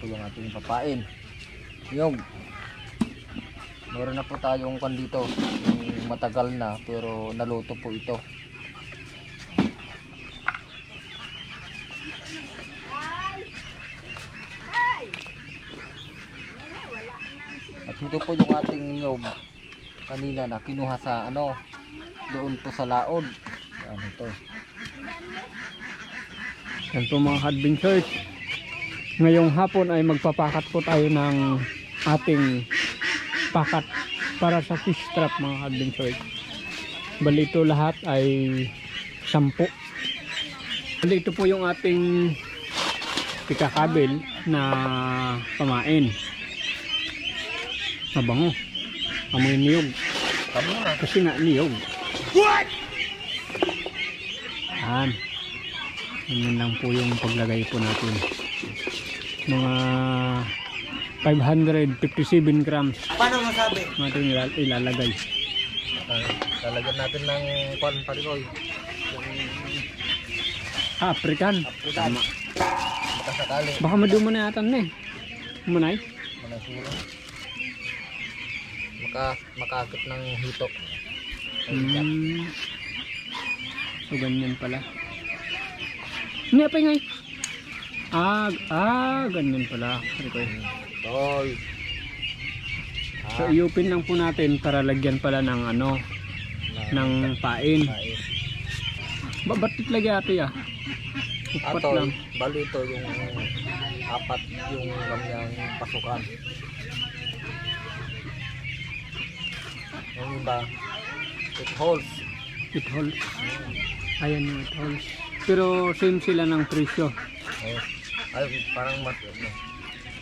po yung ating papain. Yung meron na po tayong kan dito. Yung matagal na pero naluto po ito. At ito po yung ating niyog kanina na kinuha sa ano doon po sa laod. Yan ito. Yan po mga adventures. Ngayong hapon ay magpapakat po tayo ng ating pakat para sa fish trap mga adventures. Bali ito lahat ay sampu. Bali ito po yung ating pikakabil na pamain. Mabango. Amoy niyog. Kasi nga niyog. What? Yan. Yan lang po yung paglagay po natin. Mga 557 grams Paano masabi? natin ilal- ilalagay. Lalagyan natin ng kwan parikoy. Ah, African. African. Baka sakali. Baka maduma na yata na eh. Manay. Manasuro. Maka, makakit ng hito. Hmm. So, ganyan pala. Hindi pa ngay. Ah, ah, ganyan pala. Ricoy. Toy. So, iupin lang po natin para lagyan pala ng ano, ng pain. Kain. Ba, ba't lagyan ate ah? Upat Ato, lang. bali ito yung apat yung kanyang pasukan. Yung iba, it holds. It holds. Ayan yung it holds. Pero same sila ng presyo. Oh, ay, parang mas, ano,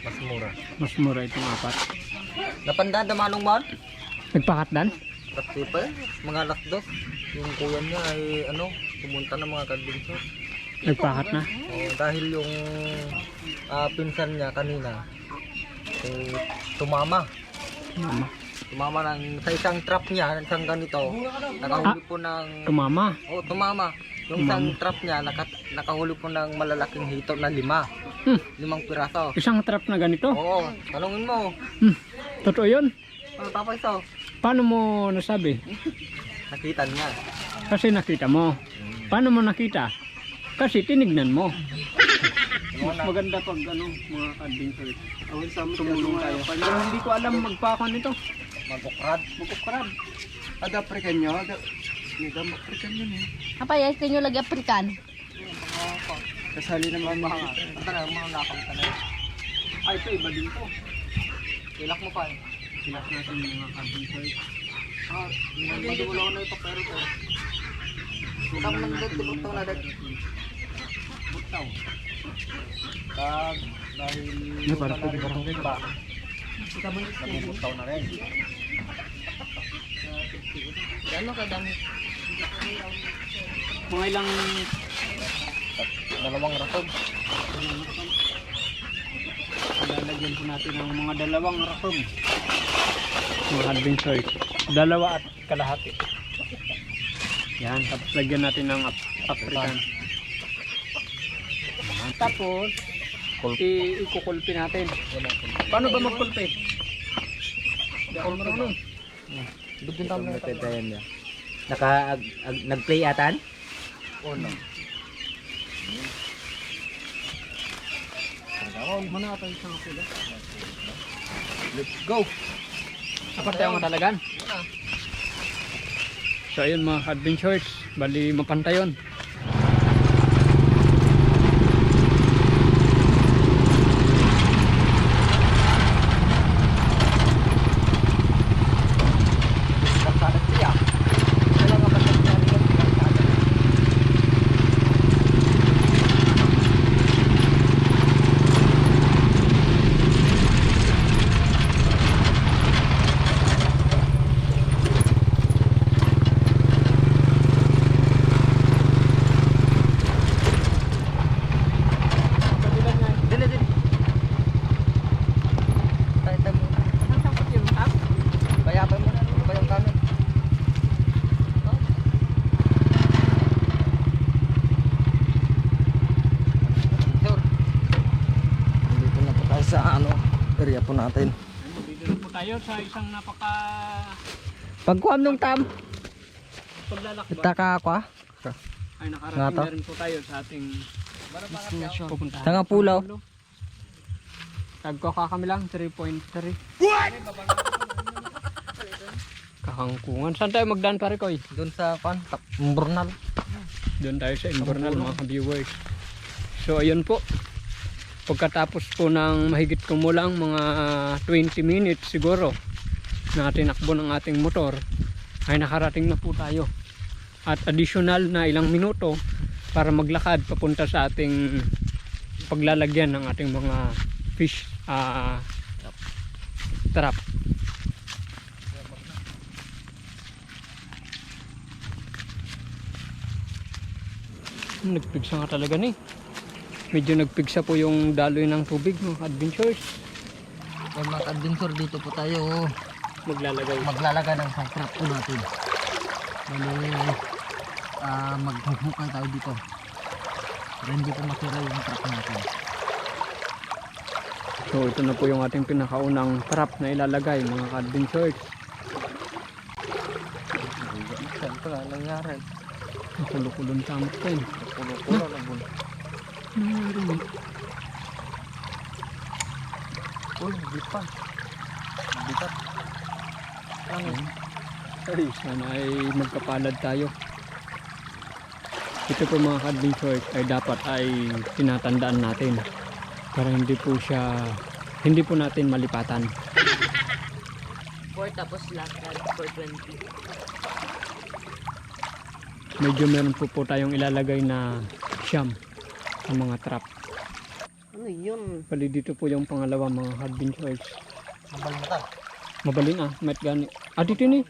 mas mura. Mas mura itong apat. Napandada manong man? Nagpakatdan? Kasi pa eh, mga alas dos. Yung kuya niya ay ano, pumunta ng mga kadbinso. Nagpakat na? Oh, dahil yung ah, pinsan niya kanina, eh, tumama. Mama. Tumama ng, sa isang trap niya, isang ganito, nakahuli po ng, Tumama. oh tumama. Yung isang trap niya, naka, nakahuli po ng malalaking hito na lima. Hmm. Limang piraso. Isang trap na ganito. Oo, tanungin mo. Hmm. Totoo yun? Ano tapos ito? Paano mo nasabi? Nakita niya. Kasi nakita mo. Paano mo nakita? Kasi tinignan mo. Mas maganda pag ano, mga adventure. Awin sa Tumulong tayo. Pero hindi ko alam magpakan nito. Magkukrad. Magkukrab. Ada African nyo? Ada, ada African yun eh. Apa ya, tinyo lagi African. Kasali naman mga, tara, mga nakang tanay. Ay, ito iba din to. Ilak mo pa eh. Silap natin yung mga adventure. Ah, madulo na ito pero ito. Kang nandun, tibutaw na dad. Butaw. Kag, dahil... Ano, parang wala na parang yung ba? Nabubutaw na rin. Gano'n kadami? Mga ilang Dalawang ratog. lalagyan po natin ng mga dalawang rason. Mga adventure. Dalawa at kalahati. Yan, tapos lagyan natin ng Af- African. Tapos, ikukulpi natin. Paano ba magkulpi? Hindi marunong. Dugin tayo na ito. niya. Naka ag, ag- nag-play atan? Ata isang sila? Let's go! Apat tayo ang matalagan. So ayun mga adventures, bali mapantayon. Sa isang napaka Pagkuam nung tam, paglalakbay. itaka ako ah. Ay nakarating to? na rin po tayo sa ating pupuntahan. Tanga pulaw. Tagko ka kami lang, 3.3. Kakangkungan. Saan tayo magdaan pare ko? Doon sa pan, Burnal. Doon tayo sa Invernal mga viewers. So ayun po. Pagkatapos po ng mahigit kumulang mga 20 minutes siguro na tinakbo ng ating motor ay nakarating na po tayo. At additional na ilang minuto para maglakad papunta sa ating paglalagyan ng ating mga fish ah, trap. Nagpigsa nga talaga ni. Medyo nagpigsa po yung daloy ng tubig mga adventures. Kaya mga adventure dito po tayo Maglalagay. maglalagay ng trap po natin. Bali, ah maghukay tayo dito. Para hindi po masira yung trap natin. So ito na po yung ating pinakaunang trap na ilalagay mga adventures. Saan pa nangyari? Nakulukulong tamak tayo. Pulo-pulo na bun. Nangyari mo. Uy, di pa. Bigat. Ano? Ay, sana ay magkapalad tayo. Ito po mga adventures ay dapat ay tinatandaan natin para hindi po siya hindi po natin malipatan. 4 tapos lakad, 420. Medyo meron po po tayong ilalagay na siyam sa mga trap. Ano yun? Bali dito po yung pangalawa mga adventures. Nabal mo ta. Mabalin ah, met gani. Ah, dito ni.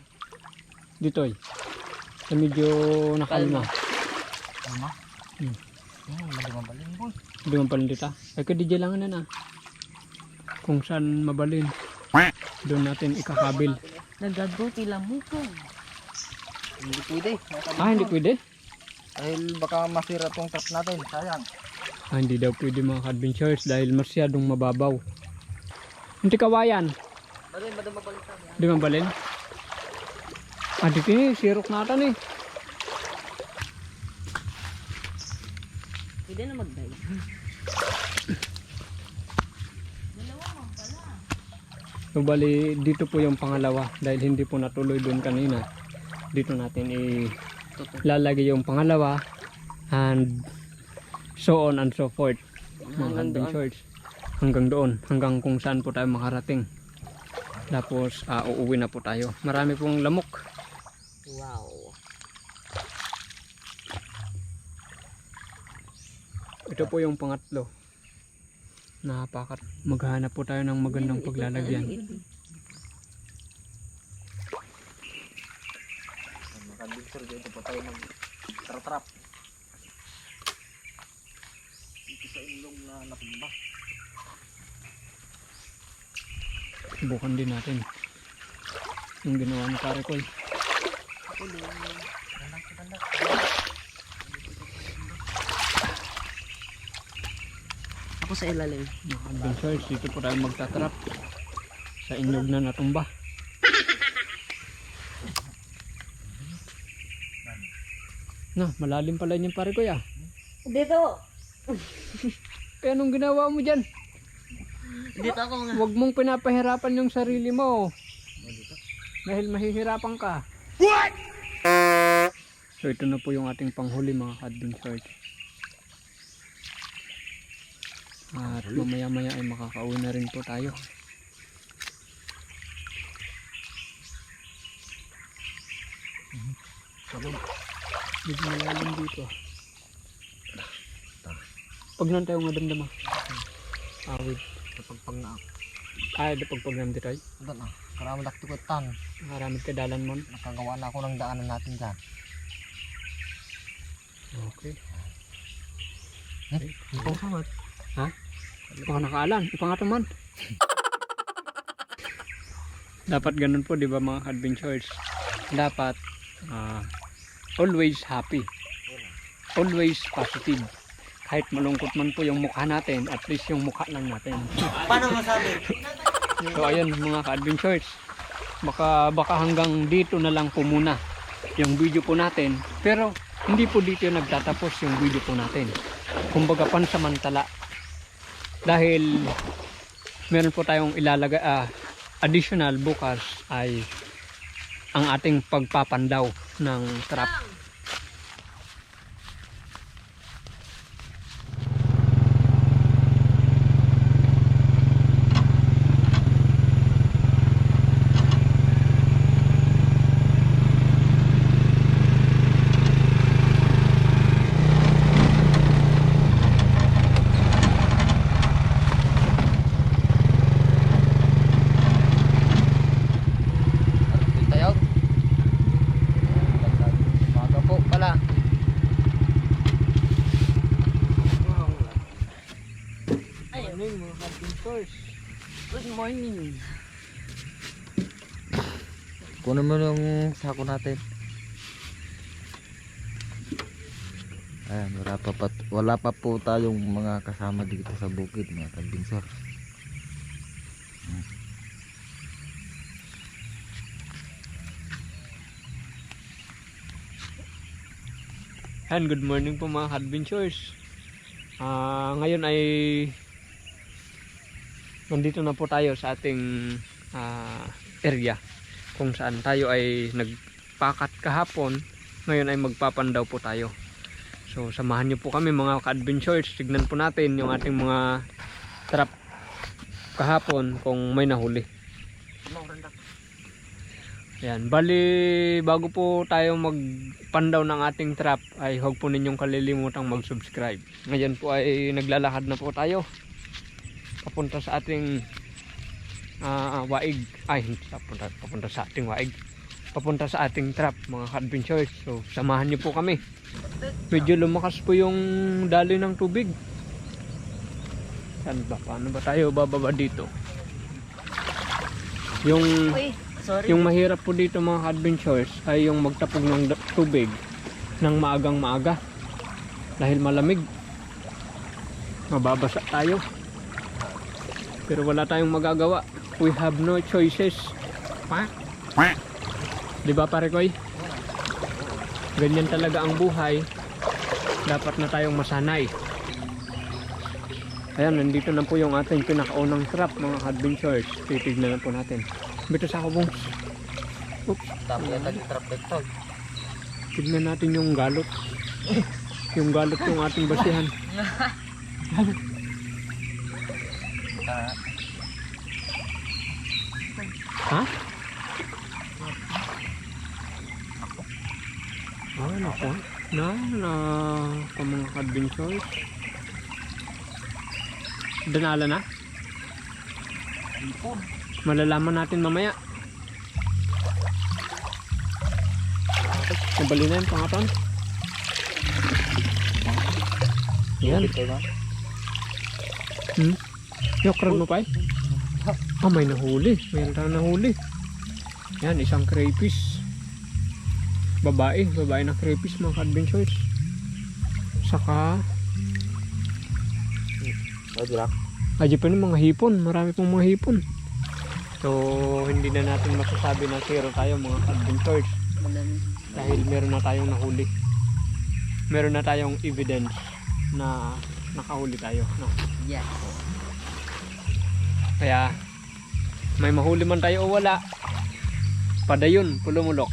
Dito eh. Sa medyo nakalma. Ano? Hmm. Hmm, mabalin boy. Hindi pala dito. Ay ka DJ lang na na. Kung saan mabalin. Doon natin ikakabil. Nagago, tila mo ko. Hindi pwede. Ah, hindi pwede? Dahil baka masira tong trap natin. Sayang. Ah, hindi daw pwede mga adventures dahil masyadong mababaw. Hindi kawayan. Balin, madam mabalik tayo. Di man balin? Ah, dito ni. Sirok natin eh. Pwede na mag-dive. So bali dito po yung pangalawa dahil hindi po natuloy doon kanina. Dito natin ilalagay yung pangalawa and so on and so forth. Mga adventures. Hanggang doon, hanggang kung saan po tayo makarating. Tapos ah, uuwi na po tayo. Marami pong lamok. Wow. Ito po yung pangatlo. Napakat. Maghanap po tayo ng magandang paglalagyan. Adventure dito po tayo mag trap Dito sa na natumba. Subukan din natin. Yung ginawa ni pare ko. eh. Ako sa ilalim. Adventures, dito po tayo magtatrap sa inyog na natumba. Na, malalim pala yung pare ko ya. Dito! Eh, anong ginawa mo dyan? Dito ako nga. Huwag mong pinapahirapan yung sarili mo. Dahil mahihirapan ka. What? So ito na po yung ating panghuli mga adventures. At mamaya maya ay makakauwi na rin po tayo. Medyo malalim dito. Pag nang tayo nga damdama. Awid. Kapag pag na Ay, pag pag dito ay. doon ah. Karami lakti ko tan. Maraming kadalan mo. Nakagawa na ako ng daanan natin dyan. Okay. Eh, ikaw samat. Baka nakaalan. Ipangataman. Dapat ganun po, di ba mga adventures? Dapat ah, always happy. Always positive. Kahit malungkot man po yung mukha natin, at least yung mukha lang natin. Paano masabi? So ayun mga ka-adventures. Baka, baka hanggang dito na lang po muna yung video po natin. Pero hindi po dito nagtatapos yung video po natin. Kumbaga pansamantala. Dahil meron po tayong ilalagay, ah, additional bukas ay ang ating pagpapandaw ng trap. Mo yung sako natin. Ayan, wala pa, pa, wala pa po tayong mga kasama dito sa bukid, mga kambinsor. And good morning po mga adventures. Ah, ngayon ay nandito na po tayo sa ating ah, area kung saan tayo ay nagpakat kahapon. Ngayon ay magpapandaw po tayo. So samahan niyo po kami mga ka-adventures. Tignan po natin yung ating mga trap kahapon kung may nahuli. Yan, bali bago po tayo magpandaw ng ating trap ay huwag po ninyong kalilimutang mag-subscribe. Ngayon po ay naglalakad na po tayo papunta sa ating ah, waig. Ay, hindi papunta, papunta sa ating waig. Papunta sa ating trap mga adventures. So, samahan niyo po kami. Medyo lumakas po yung daloy ng tubig. Saan ba? Paano ba tayo bababa dito? Yung Uy, sorry. yung mahirap po dito mga adventures ay yung magtapog ng tubig ng maagang maaga dahil malamig mababasa tayo pero wala tayong magagawa we have no choices. Pa. Di ba pare koy? Ganyan talaga ang buhay. Dapat na tayong masanay. Ayan nandito na po yung ating pinakaunang trap mga adventures. Titignan na po natin. Bito sa ako bungs. Tapos yung trap dito. Tignan natin yung galot. yung galot yung ating basihan. Ah, Ha? Ah, nako. Na, na, ka mga adventures. Danala na? Malalaman natin mamaya. Nabali na yung pangapan. Yan. Hmm? Yokrad mo pa eh? Ah, may nahuli. Mayroon tayong nahuli. Yan, isang crayfish. Babae. Babae na crayfish mga adventures. Saka, O, di lang. Adyo pa ng mga hipon. Marami pong mga hipon. So, hindi na natin masasabi na zero tayo mga adventures. Dahil meron na tayong nahuli. Meron na tayong evidence na nakahuli tayo. No? Yes. Kaya may mahuli man tayo o wala. Padayon, pulumulok.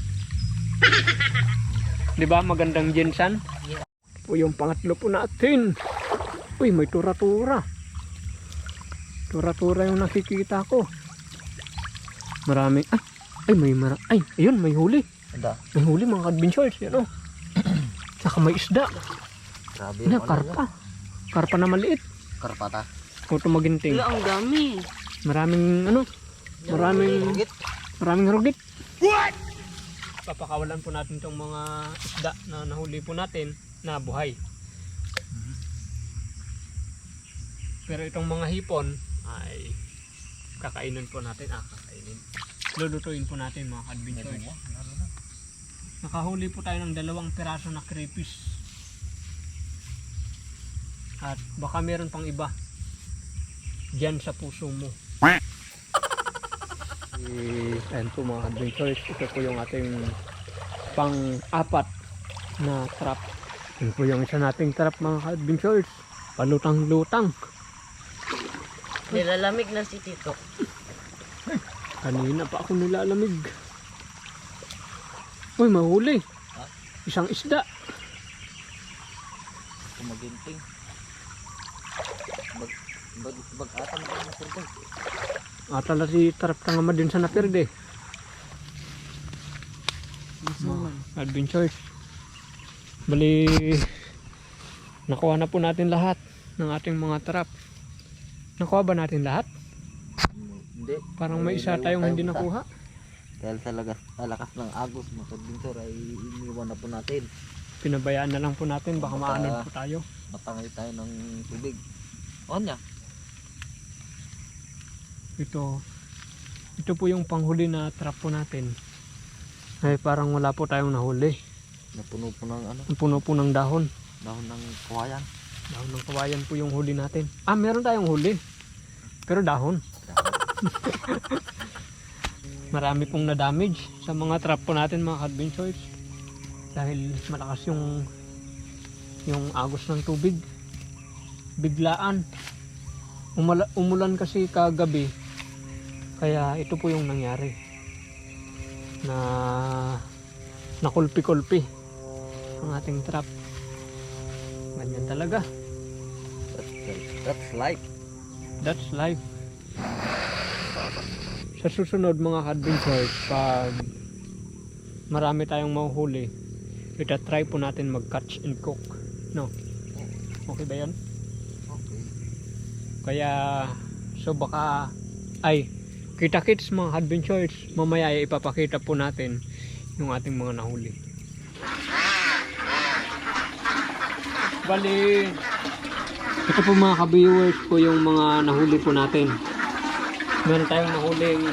'Di ba magandang jensan? Yeah. Po yung pangatlo po natin. Uy, may tura-tura. Tura-tura yung nakikita ko. Marami. Ay, ay may mara. Ay, ayun, may huli. Anda. May huli mga adventures, yan oh. Saka may isda. Grabe. Ano, yung karpa. Karpa na maliit. Karpata. O tumaginting. Ang dami. Maraming ano, maraming Rugit. Maraming rugit. What? Papakawalan po natin tong mga isda na nahuli po natin na buhay. Pero itong mga hipon ay kakainin po natin. Ah, kakainin. Lulutuin po natin mga adventure. Nakahuli po tayo ng dalawang piraso na crayfish. At baka meron pang iba. Diyan sa puso mo. Ayan po mga adventures. Ito po yung ating pang-apat na trap. Yun po yung isa nating trap mga adventures. Palutang-lutang. Nilalamig na si Tito. Kanina pa ako nilalamig. Uy, mahuli. Isang isda. Kumaginting. Bag, bag, bag na survey. Atala si trap tangama din sa napirde. Mga adventures. Bali, nakuha na po natin lahat ng ating mga trap. Nakuha ba natin lahat? Hindi. Parang may Ay, isa tayong hindi nakuha. Dahil sa lagas, lakas ng agos mga kadbintor ay iniwan na po natin. Pinabayaan na lang po natin. Baka Baka- maanod po tayo. Matangay tayo ng tubig. O niya. Ito, ito po yung panghuli na trap po natin. Ay parang wala po tayong nahuli. Napuno po ng ano, Ang puno po ng dahon. dahon ng kawayan. Dahon ng kawayan po yung huli natin. Ah, meron tayong huli. Pero dahon. Marami pong na-damage sa mga trap po natin mga adventures. Dahil malakas yung yung agos ng tubig. Biglaan. Umala, umulan kasi kagabi. Kaya ito po yung nangyari. Na nakulpi-kulpi ang ating trap. Ganyan talaga. That's, that's life. That's life. Sa susunod mga adventures, pag marami tayong mahuhuli, ita-try po natin mag-catch and cook. No? Okay ba yan? Okay. Kaya, so baka, ay, kita-kits mga adventures, mamaya ay ipapakita po natin yung ating mga nahuli. Bali, ito po mga ka-viewers po yung mga nahuli po natin. Meron tayong nahuling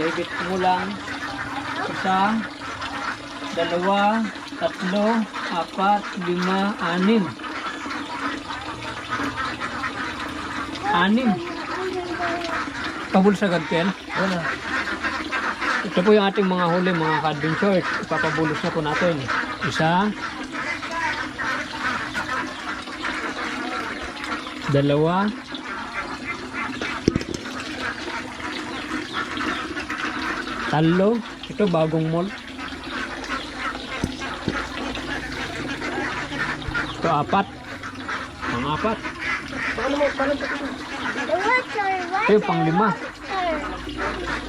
mayigit kulang isa, dalawa, tatlo, apat, lima, anim. Anim. Pabulsagad Ken. Wala. Ito po yung ating mga huli, mga ka-adventures. Ipapabulos na po natin. Isa. Dalawa. Talo. Ito bagong mall. Ito apat. Ang apat. Ito yung panglima.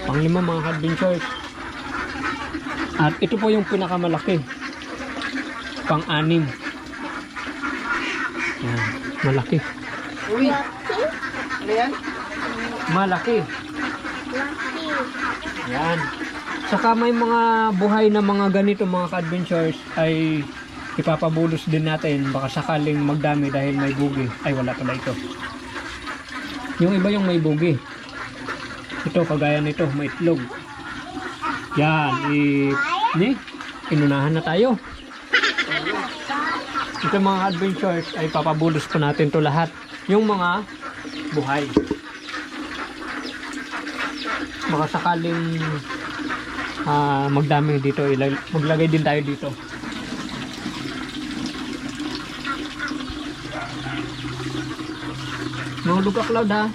Panglima mga adventures. At ito po yung pinakamalaki. Pang-anim. Yan, malaki. Uy! Ano yan? Malaki. Yan. Saka may mga buhay na mga ganito mga ka-adventures ay ipapabulos din natin baka sakaling magdami dahil may bugi. Ay wala pala ito. Yung iba yung may bugi. Ito kagaya nito, may itlog. Yan, i ni inunahan na tayo. Ito mga adventures ay papabulos po natin to lahat. Yung mga buhay. Baka sakaling ah, magdami dito, maglagay din tayo dito. Mahulog ka, Cloud, ha?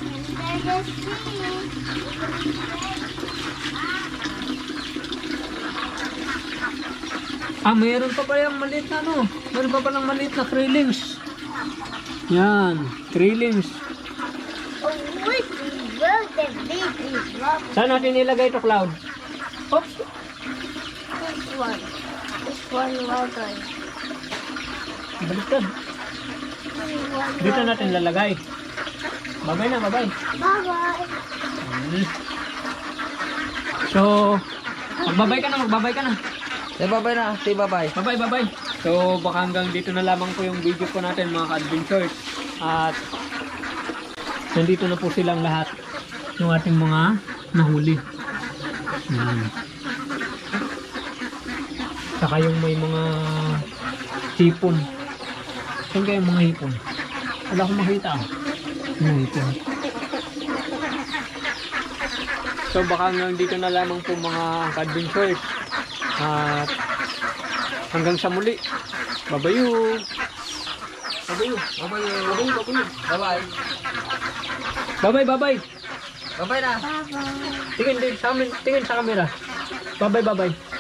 Ah, mayroon pa pa yung maliit na ano. Mayroon pa palang maliit na krillings. Yan, krillings. Saan natin ilagay ito, Cloud? Oops. Baliktad. Dito natin lalagay. Babay na, babay. Hmm. So, magbabay ka na, magbabay ka na. Say bye-bye na. Say bye-bye. Bye-bye, bye-bye. So, baka hanggang dito na lamang po yung video po natin mga ka-adventures. At nandito na po silang lahat yung ating mga nahuli. Yan. Saka yung may mga hipon. Saan kaya yung mga hipon? Wala akong makita. ah. Hipon. So baka hanggang dito na lamang po mga ka-adventures. At hanggang sa muli. Babayu! Babayo. Babayo. Babayo. Babayo. Bye-bye. Bye-bye, bye-bye! Bye-bye na. Tingin din sa amin, tingin sa camera. Bye-bye, bye-bye.